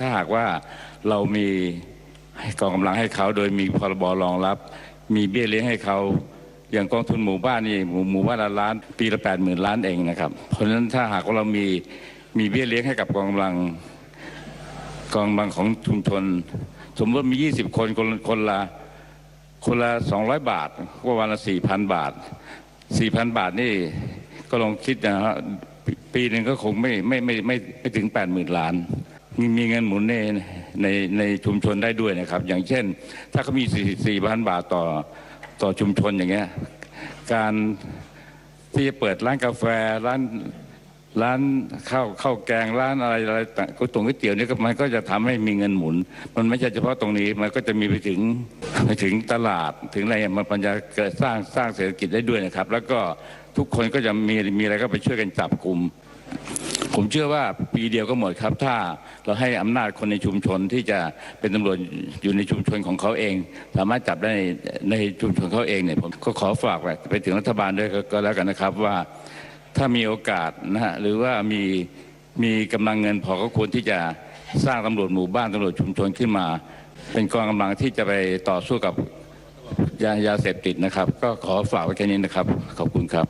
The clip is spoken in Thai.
ถ้าหากว่าเรามีกองกำลังให้เขาโดยมีพรบรองรับ มีเบี้ยเลี้ยงให้เขาอย่างกองทุนหมู่บ้านนี่หมู่หมู่บ้านละล้าน ปีละแปดหมื่นล้านเองนะครับ เพราะฉะนั้นถ้าหากว่าเรามีมีเบี้ยเลี้ยงให้กับกองกำลังกองกำลังของชุมชนสมมติมี 20 คนคนละคนละคนละ200 บาทก็วันละ4,000 บาท 4,000 บาทนี่ก็ลองคิดนะฮะปีปีหนึ่งก็คงไม่ไม่ไม่ไม่ไม่ถึง 80,000 ล้าน มีมีเงินหมุนในในในชุมชนได้ด้วยนะครับ อย่างเช่น ถ้าเขามี4,000บาทต่อต่อชุมชนอย่างเงี้ยการที่จะเปิดร้านกาแฟร้านร้านข้าวข้าวแกงร้านอะไรอะไรต่างก๋วยตงก๋วยเตี๋ยวนี่ก็มันก็จะทำให้มีเงินหมุน มันไม่ใช่เฉพาะตรงนี้มันก็จะมีไปถึงไปถึงตลาดถึงอะไรมันปัญญาเกิดสร้างสร้างเศรษฐกิจได้ด้วยนะครับ แล้วก็ทุกคนก็จะมีมีอะไรก็ไปช่วยกันจับกลุ่ม ผมเชื่อว่าปีเดียวก็หมดครับ ถ้าเราให้อำนาจคนในชุมชนที่จะเป็นตำรวจอยู่ในชุมชนของเขาเอง สามารถจับได้ในในชุมชนเขาเองเนี่ยผมก็ขอฝากไปถึงรัฐบาลด้วยกก็แล้วกันนะครับว่าถ้ามีโอกาสนะฮะหรือว่ามีมีกำลังเงินพอก็ควรที่จะสร้างตำรวจหมู่บ้านตำรวจชุมชนขึ้นมา เป็นกองกำลังที่จะไปต่อสู้กับยายาเสพติดนะครับ ก็ขอฝากไว้แค่นี้นะครับ ขอบคุณครับ